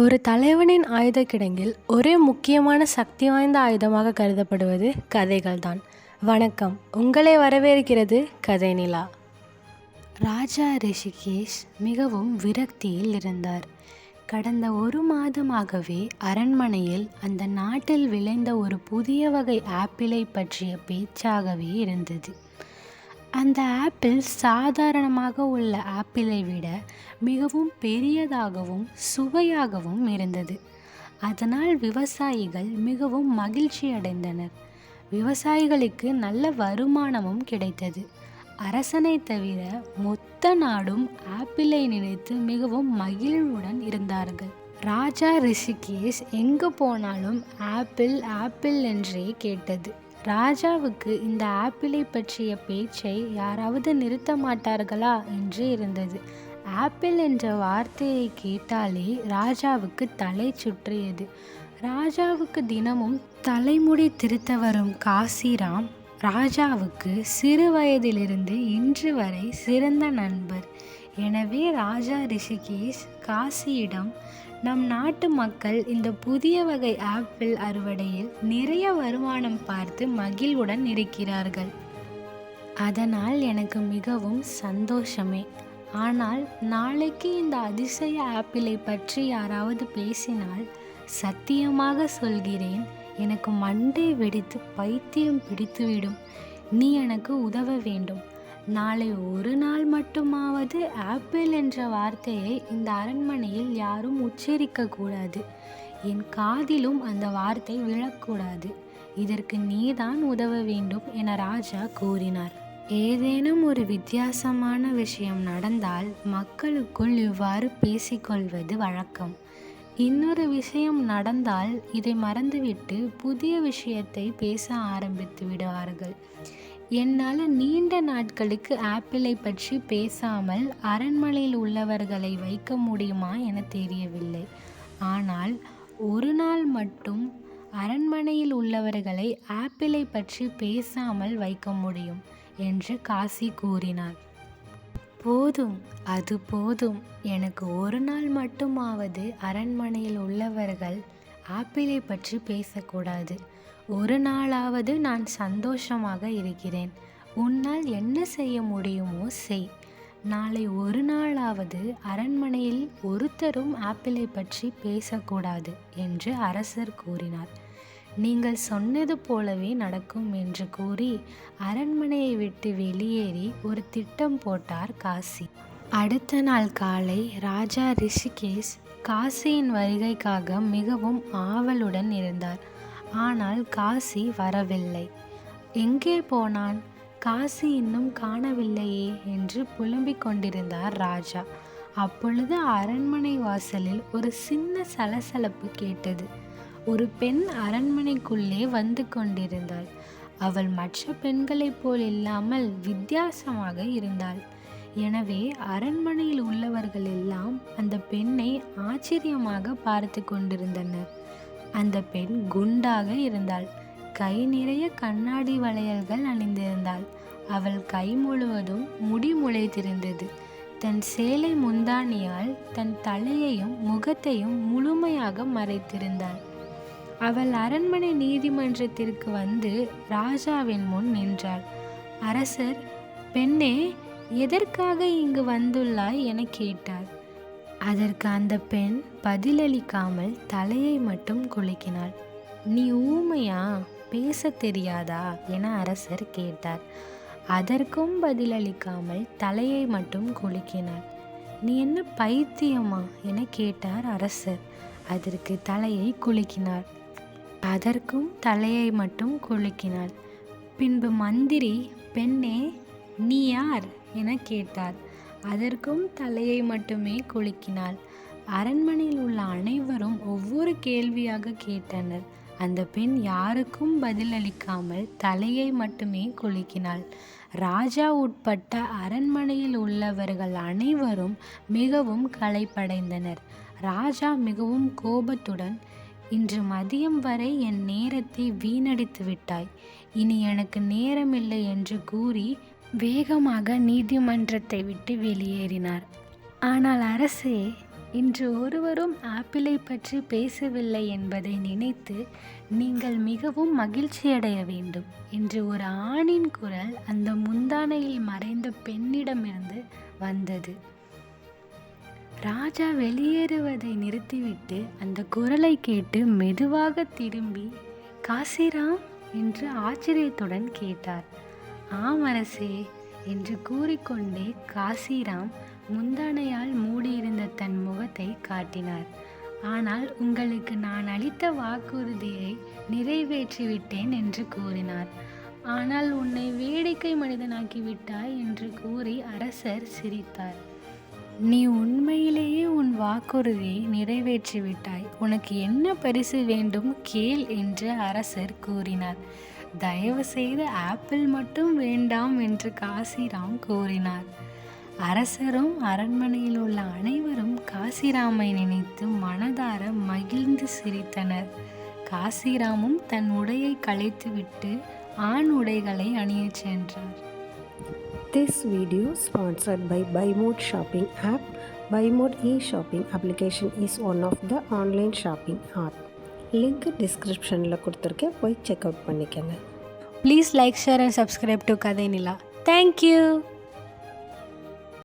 ஒரு தலைவனின் ஆயுத கிடங்கில் ஒரே முக்கியமான சக்தி வாய்ந்த ஆயுதமாக கருதப்படுவது கதைகள்தான். வணக்கம். உங்களை வரவேற்கிறது கதை நிலா. ராஜா ரிஷிகேஷ் மிகவும் விரக்தியில் இருந்தார். கடந்த ஒரு மாதமாகவே அரண்மனையில் அந்த நாட்டில் விளைந்த ஒரு புதிய வகை ஆப்பிளை பற்றிய பேச்சாகவே இருந்தது. அந்த ஆப்பிள் சாதாரணமாக உள்ள ஆப்பிளை விட மிகவும் பெரியதாகவும் சுவையாகவும் இருந்தது. அதனால் விவசாயிகள் மிகவும் மகிழ்ச்சி அடைந்தனர் விவசாயிகளுக்கு நல்ல வருமானமும் கிடைத்தது. அரசனை தவிர மொத்த நாடும் ஆப்பிளை நினைத்து மிகவும் மகிழ்வுடன் இருந்தார்கள். ராஜா ரிஷிகேஷ் எங்கு போனாலும் ஆப்பிள் ஆப்பிள் என்றே கேட்டது. ராஜாவுக்கு இந்த ஆப்பிளை பற்றிய பேச்சை யாராவது நிறுத்த மாட்டார்களா என்று இருந்தது. ஆப்பிள் என்ற வார்த்தையை கேட்டாலே ராஜாவுக்கு தலை சுற்றியது. ராஜாவுக்கு தினமும் தலைமுடி திருத்த வரும் காசிராம் ராஜாவுக்கு சிறு வயதிலிருந்து இன்று வரை சிறந்த நண்பர். எனவே ராஜா ரிஷிகேஷ் காசியிடம் நம் நாட்டு மக்கள் இந்த புதிய வகை ஆப்பிள் அறுவடையில் நிறைய வருமானம் பார்த்து மகிழ்வுடன் இருக்கிறார்கள். அதனால் எனக்கு மிகவும் சந்தோஷமே. ஆனால் நாளைக்கு இந்த அதிசய ஆப்பிளை பற்றி யாராவது பேசினால் சத்தியமாக சொல்கிறேன் எனக்கு மண்டை வெடித்து பைத்தியம் பிடித்துவிடும். நீ எனக்கு உதவ வேண்டும். நாளை ஒரு நாள் மட்டுமாவது ஆப்பிள் என்ற வார்த்தையை இந்த அரண்மனையில் யாரும் உச்சரிக்கக்கூடாது. என் காதிலும் அந்த வார்த்தை விழக்கூடாது. இதற்கு நீதான் உதவ வேண்டும் என ராஜா கூறினார். ஏதேனும் ஒரு வித்தியாசமான விஷயம் நடந்தால் மக்களுக்குள் இவ்வாறு பேசிக்கொள்வது வழக்கம். இன்னொரு விஷயம் நடந்தால் இதை மறந்துவிட்டு புதிய விஷயத்தை பேச ஆரம்பித்து விடுவார்கள். என்னால் நீண்ட நாட்களுக்கு ஆப்பிளை பற்றி பேசாமல் அரண்மனையில் உள்ளவர்களை வைக்க முடியுமா என தெரியவில்லை. ஆனால் ஒரு நாள் மட்டும் அரண்மனையில் உள்ளவர்களை ஆப்பிளை பற்றி பேசாமல் வைக்க முடியும். என்று காசி கூறினார் போதும் அது போதும். எனக்கு ஒரு நாள் மட்டுமாவது அரண்மனையில் உள்ளவர்கள் ஆப்பிளை பற்றி பேசக்கூடாது. ஒரு நாளாவது நான் சந்தோஷமாக இருக்கிறேன். உன்னால் என்ன செய்ய முடியுமோ செய். நாளை ஒரு நாளாவது அரண்மனையில் ஒருத்தரும் ஆப்பிளை பற்றி பேசக்கூடாது என்று அரசர் கூறினார். நீங்கள் சொன்னது போலவே நடக்கும் என்று கூறி அரண்மனையை விட்டு வெளியேறி ஒரு திட்டம் போட்டார் காசி. அடுத்த நாள் காலை ராஜா ரிஷிகேஷ் காசியின் வருகைக்காக மிகவும் ஆவலுடன் இருந்தார். ஆனால் காசி வரவில்லை. எங்கே போனான்? காசி இன்னும் காணவில்லையே என்று புலம்பிக் கொண்டிருந்தார் ராஜா. அப்பொழுது அரண்மனை வாசலில் ஒரு சின்ன சலசலப்பு கேட்டது. ஒரு பெண் அரண்மனைக்குள்ளே வந்து கொண்டிருந்தாள். அவள் மற்ற பெண்களைப் போல் இல்லாமல் வித்தியாசமாக இருந்தாள். எனவே அரண்மனையில் உள்ளவர்கள் எல்லாம் அந்த பெண்ணை ஆச்சரியமாக பார்த்து கொண்டிருந்தனர். அந்த பெண் குண்டாக இருந்தாள். கை நிறைய கண்ணாடி வளையல்கள் அணிந்திருந்தாள். அவள் கை முழுவதும் முடி முளைத்திருந்தது. தன் சேலை முந்தானியால் தன் தலையையும் முகத்தையும் முழுமையாக மறைத்திருந்தாள். அவள் அரண்மனை நீதிமன்றத்திற்கு வந்து ராஜாவின் முன் நின்றாள். அரசர் பெண்ணே எதற்காக இங்கு வந்துள்ளாய்? என கேட்டார் அதற்கு அந்த பெண் பதிலளிக்காமல் தலையை மட்டும் குலுக்கினாள். நீ ஊமையா? பேச தெரியாதா? என அரசர் கேட்டார். அதற்கும் பதிலளிக்காமல் தலையை மட்டும் குலுக்கினார் நீ என்ன பைத்தியமா? என கேட்டார் அரசர். அதற்கு தலையை குலுக்கினார் அதற்கும் தலையை மட்டும் குலுக்கினாள். பின்பு மந்திரி பெண்ணே நீ யார்? என கேட்டார் அதற்கும் தலையை மட்டுமே குலுக்கினாள். அரண்மனையில் உள்ள அனைவரும் ஒவ்வொரு கேள்வியாக கேட்டனர். அந்த பெண் யாருக்கும் பதிலளிக்காமல் தலையை மட்டுமே குலுக்கினாள். ராஜா உட்பட்ட அரண்மனையில் உள்ளவர்கள் அனைவரும் மிகவும் களைப்படைந்தனர். ராஜா மிகவும் கோபத்துடன் இன்று மதியம் வரை என் நேரத்தை வீணடித்து விட்டாய். இனி எனக்கு நேரமில்லை என்று கூறி வேகமாக நீதிமன்றத்தை விட்டு வெளியேறினார். ஆனால் அரசே இன்று ஒருவரும் ஆப்பிளை பற்றி பேசவில்லை என்பதை நினைத்து நீங்கள் மிகவும் மகிழ்ச்சியடைய வேண்டும் என்று ஒரு ஆணின் குரல் அந்த முந்தானையில் மறைந்த பெண்ணிடமிருந்து வந்தது. ராஜா வெளியேறுவதை நிறுத்திவிட்டு அந்த குரலை கேட்டு மெதுவாக திரும்பி காசிராம் என்று ஆச்சரியத்துடன் கேட்டார். ஆம் அரசே என்று கூறிக்கொண்டே காசிராம் முந்தானையால் மூடியிருந்த தன் முகத்தை காட்டினார். ஆனால் உங்களுக்கு நான் அளித்த வாக்குறுதியை நிறைவேற்றிவிட்டேன் என்று கூறினார். ஆனால் உன்னை வேடிக்கை மனிதனாக்கி விட்டாய் என்று கூறி அரசர் சிரித்தார். நீ உண்மையிலேயே உன் வாக்குறுதியை நிறைவேற்றிவிட்டாய். உனக்கு என்ன பரிசு வேண்டும் கேள் என்று அரசர் கூறினார். தயவு செய்து ஆப்பிள் மட்டும் வேண்டாம் என்று காசிராம் கூறினார். அரசரும் அரண்மனையில் உள்ள அனைவரும் காசிராமை நினைத்து மனதார மகிழ்ந்து சிரித்தனர். காசிராமும் தன் உடையை களைத்துவிட்டு ஆண் உடைகளை அணியச் சென்றார். This video sponsored by Buymode shopping app. Buymode e-shopping application is one of the online shopping app. Link டிஸ்கிரிப்ஷனில் கொடுத்துருக்கேன் போய் செக் அவுட் பண்ணிக்கங்க please like share and subscribe to Kathai Nila thank you